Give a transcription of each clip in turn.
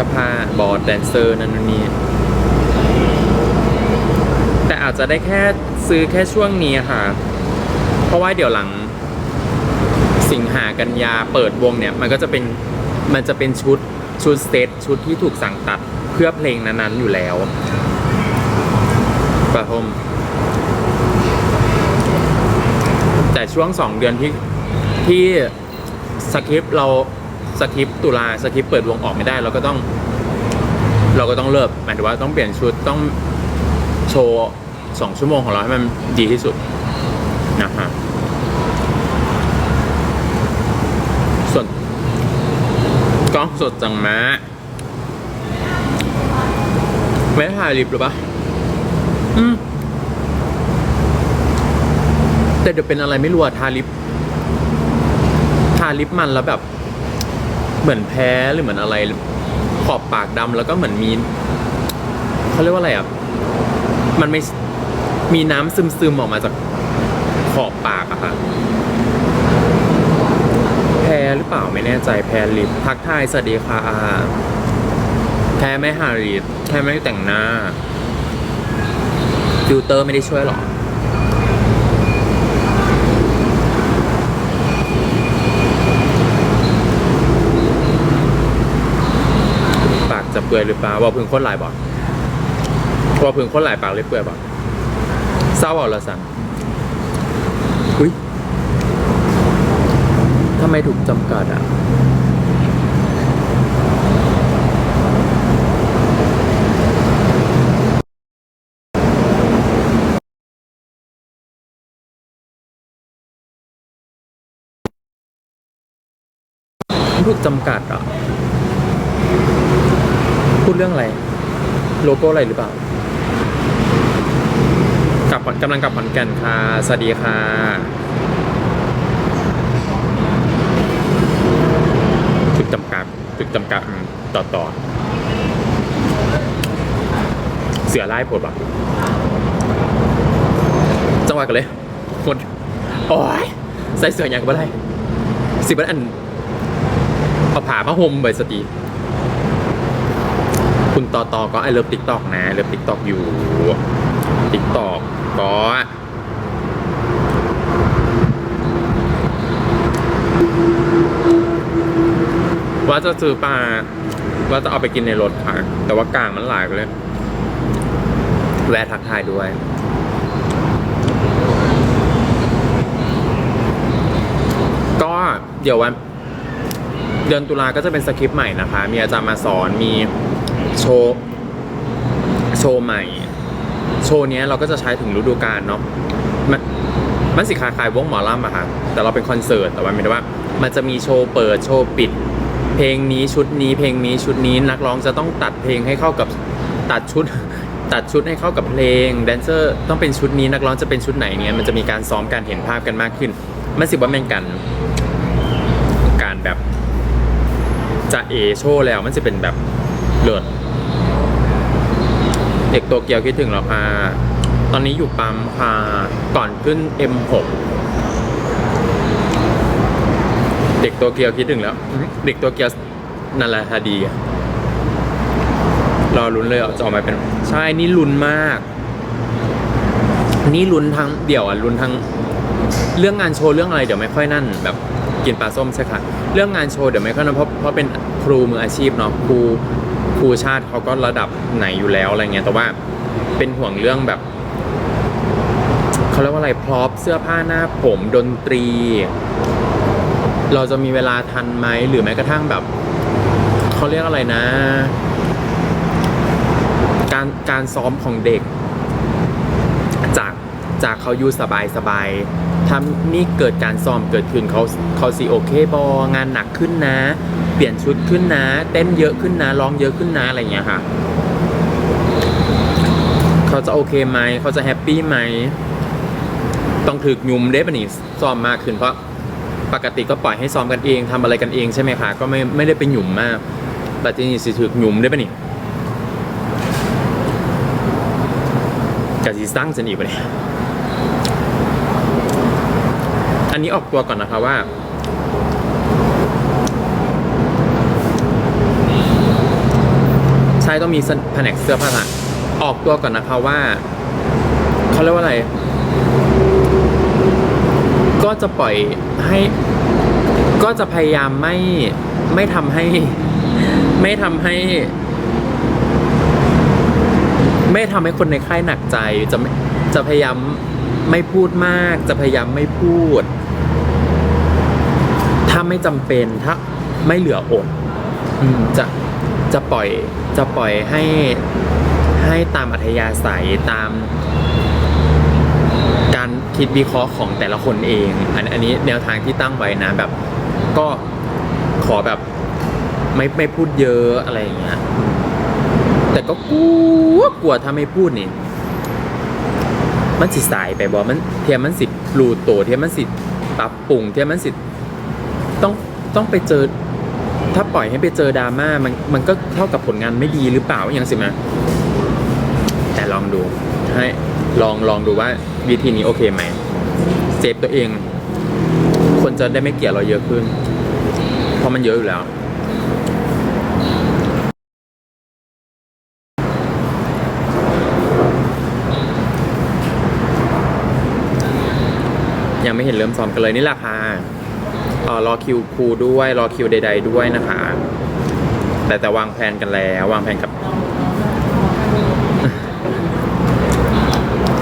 สื้อผ้าบอร์ดแดนเซอร์นั่นนู่นนี่แต่อาจจะได้แค่ซื้อแค่ช่วงนี้ค่ะ เพราะว่าเดี๋ยวหลัง สิงหากันยาเปิดวงเนี่ย มันก็จะเป็นมันจะเป็นชุดชุดสเตชุดที่ถูกสั่งตัดเพื่อเพลงนั้นๆอยู่แล้วประทมแต่ช่วงสองเดือนที่ที่สคริปต์เรา สคริปต์ตุลาสคริปต์เปิดวงออกไม่ได้ เราก็ต้อง เราก็ต้องเลิกหมายถึงว่าต้องเปลี่ยนชุดต้องโชว์สองชั่วโมงของเราให้มันดีที่สุดนะฮะส่วนกล้องสดจังมะไม่ได้ถ่ายลิปหรือปะอืมแต่เดี๋ยวเป็นอะไรไม่รู้อะทาลิป ทาลิปมันแล้วแบบ เหมือนแพ้หรือเหมือนอะไร ขอบปากดำแล้วก็เหมือนมีเขาเรียกว่าอะไรอะมันไม่มีน้ำซึมๆออกมาจากขอบปากอะค่ะแพ้หรือเปล่าไม่แน่ใจแพ้ลิปทักทายสวัสดีค่ะแพ้ไม่หาลิปแพ้ไม่แต่งหน้าฟิลเตอร์ไม่ได้ช่วยหรอ ปากจะ เปื่อยหรือเปล่าว่าพึ่งค้นหลายบ่ว่าพึ่งค้นหลายปากเลยเปื่อยบ่เศร้าเอาละสังอุ้ยทำไมถูกจำกัดอะถูกจำกัดเหรอะ พูดเรื่องอะไร โลโก้อะไรหรือเปล่า กลับกำลังกลับขอนแก่นค่ะ สวัสดีค่ะถึกจำกัดถึกจำกัดต่อต่อ เสือไล่ปวดปะจังหวะกันเลยหมดโอ้ยใส่เสืออย่างก็ไม่ได้สิบันอันเอาผ่าผ้าห่มใบสตี คุณต่อต่อก็ไอเลิฟติ๊กตอกนะเลิฟติ๊กตอกอยู่ติ๊กตอกก็ว่าจะซื้อปลาว่าจะเอาไปกินในรถค่ะ แต่ว่ากลางมันหลายไปเลย แวะทักทายด้วยก็เดี๋ยววันเดือนตุลาก็จะเป็นสคริปต์ใหม่นะคะ มีอาจารย์มาสอนมี โชว์โชว์ใหม่ โชว์เนี้ยเราก็จะใช้ถึงฤดูกาลเนาะมันมันสิคล้ายวงหมอลำอะค่ะแต่เราเป็นคอนเสิร์ตแต่ว่าหมายถึงว่า มันจะมีโชว์เปิดโชว์ปิด เพลงนี้ชุดนี้เพลงนี้ชุดนี้นักร้องจะต้องตัดเพลงให้เข้ากับตัดชุดตัดชุดให้เข้ากับเพลงแดนเซอร์ต้องเป็นชุดนี้นักร้องจะเป็นชุดไหนเนี่ยมันจะมีการซ้อมการเห็นภาพกันมากขึ้น มันสิว่าเป็นการการแบบจะเอโชว์แล้วมันจะเป็นแบบเลิศ เด็กโตเกียวคิดถึงแล้วค่ะ ตอนนี้อยู่ปั๊มค่ะ ก่อนขึ้น M6 เด็กโตเกียวคิดถึงแล้ว เด็กโตเกียวนันแหละฮาดีรอลุ้นเลยจะออกมาเป็น ใช่นี่ลุ้นมาก นี่ลุ้นทั้งเดี่ยวอะลุ้นทั้ง เรื่องงานโชว์เรื่องอะไรเดี๋ยวไม่ค่อยนั่น แบบกินปลาส้มใช่ค่ะ เรื่องงานโชว์เดี๋ยวไม่ค่อยนั่นเพราะเพราะเป็นครูมืออาชีพเนาะครู ครูชาติเขาก็ระดับไหนอยู่แล้วอะไรเงี้ยแต่ว่าเป็นห่วงเรื่องแบบเขาเรียกว่าอะไรพร็อพเสื้อผ้าหน้าผมดนตรี เราจะมีเวลาทันไหมหรือแม้กระทั่งแบบเขาเรียกอะไรนะ การการซ้อมของเด็กจาก จากเขาอยู่สบายสบายทำนี่เกิดการซ้อมเกิดขึ้นเขาเขาสีโอเคบองานหนักขึ้นนะ เปลี่ยนชุดขึ้นนะ เต้นเยอะขึ้นนะร้องเยอะขึ้นนะอะไรอย่างเงี้ยค่ะเขาจะโอเคไหมเขาจะแฮปปี้ไหมต้องถึกยุมได้ปะนี่ซ้อมมากขึ้นเพราะปกติก็ปล่อยให้ซ้อมกันเองทำอะไรกันเองใช่ไหมคะก็ไม่ไม่ได้เป็นหยุ่มมาก แต่ที่นี่สิถึกยุมได้ปะนี่กะสิสร้างจะหนีไปเลย นนี้ออกตัวก่อนนะคะว่า ใช่ต้องมีแผนกเสื้อผ้าออกตัวก่อนนะคะว่าเขาเรียกว่าอะไร ก็จะปล่อยให้ ก็จะพยายามไม่ไม่ทำให้ ไม่ทำให้ ไม่ทำให้คนในค่ายหนักใจจะจะพยายามไม่พูดมาก จะพยายามไม่พูด ถ้าไม่จำเป็นถ้าไม่เหลืออดอืมจะจะปล่อยจะปล่อยให้ให้ตามอัธยาศัยตาม การคิดวิเคราะห์ของแต่ละคนเอง อันอันนี้แนวทางที่ตั้งไว้นะแบบ ก็ขอแบบไม่ไม่พูดเยอะอะไรอย่างเงี้ยแต่ก็กลัวกลัวถ้าไม่พูดนี่มันสิสายไปบอมันเทียมมันสิรูโตเทียมมันสิปรับปรุงเทียมมันสิ ต้องต้องไปเจอ ถ้าปล่อยให้ไปเจอดราม่ามันมันก็เท่ากับผลงานไม่ดีหรือเปล่าอย่างสิมาแต่ลองดูให้ลองลองดูว่าวิธีนี้โอเคไหมเซฟตัวเอง คนจะได้ไม่เกลียดเราเยอะขึ้น เพราะมันเยอะอยู่แล้วยังไม่เห็นเริ่มซ้อมกันเลยนี่แหละค่ะ รอคิวครูด้วย รอคิวใด ๆ ด้วยนะคะ แต่แต่วางแผนกันแล้ว วางแผนกับ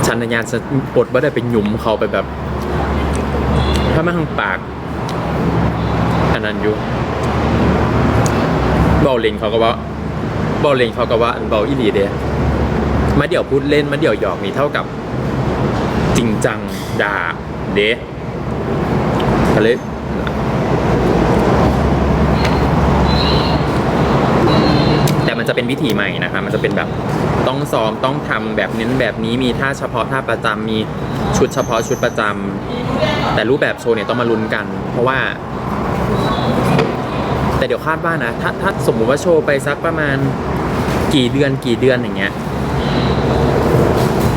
ชันญาณจะปดว่าได้ไปหยุมเขาไปแบบ ถ้าไม่ทางปากอันนั้นอยู่เบาเลงเขาก็ว่าเบาเลงเขาก็ว่าอันเบาอีหลีเดะมาเดี๋ยวพูดเล่นมาเดี๋ยวหยอกนี่เท่ากับ จริงจังด่าเดะก็เลยแต่มัน จะเป็นวิธีใหม่นะคะ มันจะเป็นแบบต้องซ้อมต้องทำแบบเน้นแบบนี้มีท่าเฉพาะท่าประจำมีชุดเฉพาะชุดประจำแต่รูปแบบโชว์เนี่ยต้องมาลุ้นกัน เพราะว่า แต่เดี๋ยวคาดว่านะถ้าถ้าสมมุติว่าโชว์ไปสักประมาณกี่เดือนกี่เดือนอย่างเงี้ย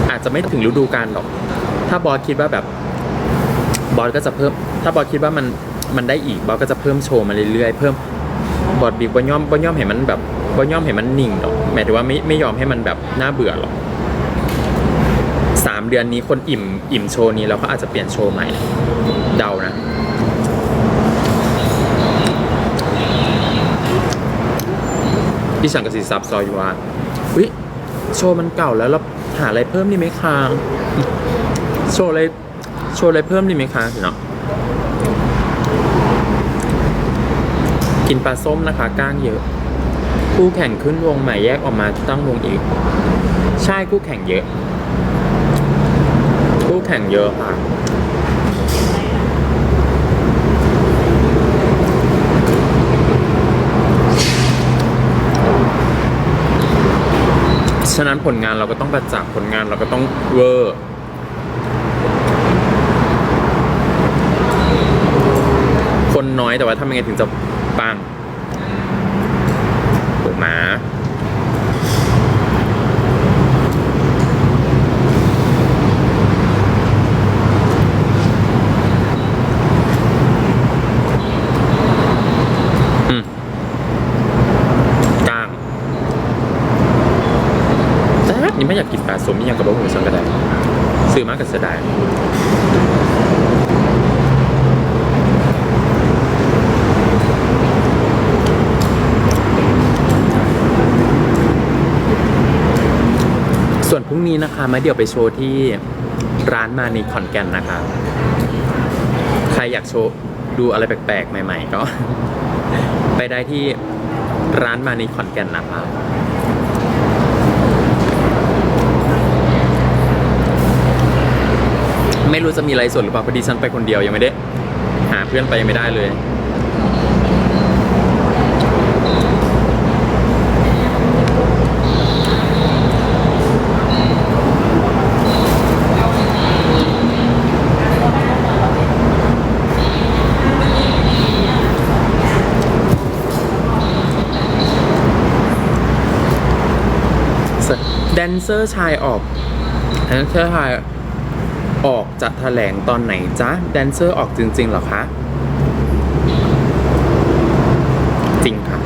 อาจจะไม่ถึงฤดูกาลหรอก ถ้าบอสคิดว่าแบบบอสก็จะเพิ่ม ถ้าบอสคิดว่ามันมันได้อีกบอสก็จะเพิ่มโชว์มาเรื่อยๆเพิ่มบอสบีบบอย่อมบอย่อมเห็นมันแบบ บอย่อมเห็นมันนิ่งหรอกหมายถึงว่าไม่ไม่ยอมให้มันแบบน่าเบื่อหรอกสามเดือนนี้คนอิ่มอิ่มโชว์นี้แล้วเขาอาจจะเปลี่ยนโชว์ใหม่ เดานะพี่ฉันกับสีซับซอยว่าวิโชว์มันเก่าแล้วเราหาอะไรเพิ่มดีไหมคะโชว์อะไรโชว์อะไรเพิ่มดีไหมคะเนาะกินปลาส้มนะคะ ก้างเยอะ คู่แข่งขึ้นวงใหม่แยกออกมาตั้งวงอีก ใช่คู่แข่งเยอะ คู่แข่งเยอะค่ะฉะนั้นผลงานเราก็ต้องประจักษ์ผลงานเราก็ต้องเวอร์คนน้อยแต่ว่าทำยังไงถึงจะปังถูกไหมอืมกลางี่ไม่อยากกินปลาสมยังกับบอกหูสังกระไดซื้อมากกับเสียดายส่วนพรุ่งนี้นะคะมาเดี๋ยวไปโชว์ที่ร้านมาในขอนแก่นนะคะ ใครอยากโชว์ดูอะไรแปลกๆ ใหม่ ๆ ก็ ไปได้ที่ร้านมาในขอนแก่นนะคะ ไม่รู้จะมีอะไรส่วนหรือเปล่าพอดีฉันไปคนเดียวยังไม่ได้ หาเพื่อนไปยังไม่ได้เลย แดนเซอร์ชายออกแดนเซอร์ชาย ออกจะแถลงตอนไหนจ๊ะแดนเซอร์ออกจริง ๆ เหรอคะ จริงค่ะ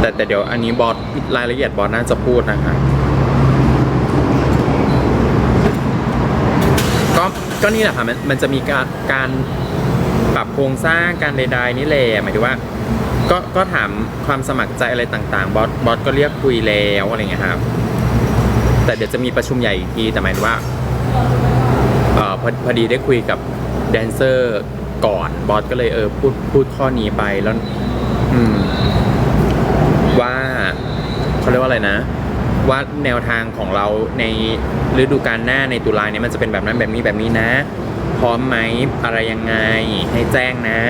แต่แต่เดี๋ยวอันนี้บอสรายละเอียดบอสน่าจะพูดนะคะก็ก็นี่แหละค่ะมันมันจะมีการการปรับโครงสร้างการใดๆนี่แหละหมายถึงว่า ก็ก็ถามความสมัครใจอะไรต่างๆ บอสบอสก็เรียกคุยแล้วอะไรเงี้ยครับแต่เดี๋ยวจะมีประชุมใหญ่อีกทีแต่หมายถึงว่า พอพอดีได้คุยกับแดนเซอร์ก่อนบอสก็เลยเออพูดพูดข้อนี้ไปแล้ว อืม ว่าเขาเรียกว่าอะไรนะ ว่าแนวทางของเราในฤดูกาลหน้าในตุลาเนี่ยมันจะเป็นแบบนั้นแบบนี้แบบนี้นะ พร้อมไหมอะไรยังไงให้แจ้งนะ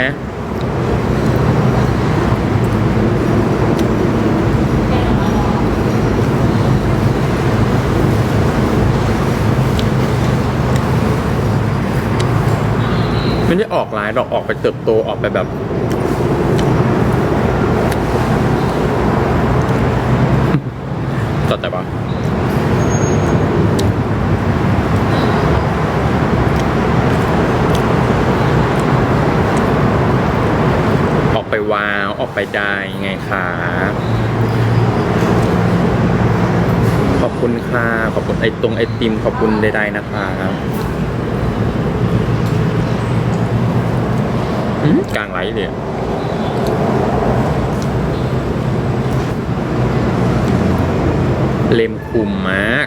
ไม่ได้ออกลน์หรอกออกไปเติบโตออกไปแบบต่อแต่ว่าออกไปว้าวออกไปได้ไงคะขอบคุณค่ะ ขอบคุณไอตรงไอติมขอบคุณใดๆนะคะอืม กลางไหลเลยเล็มคุมมาก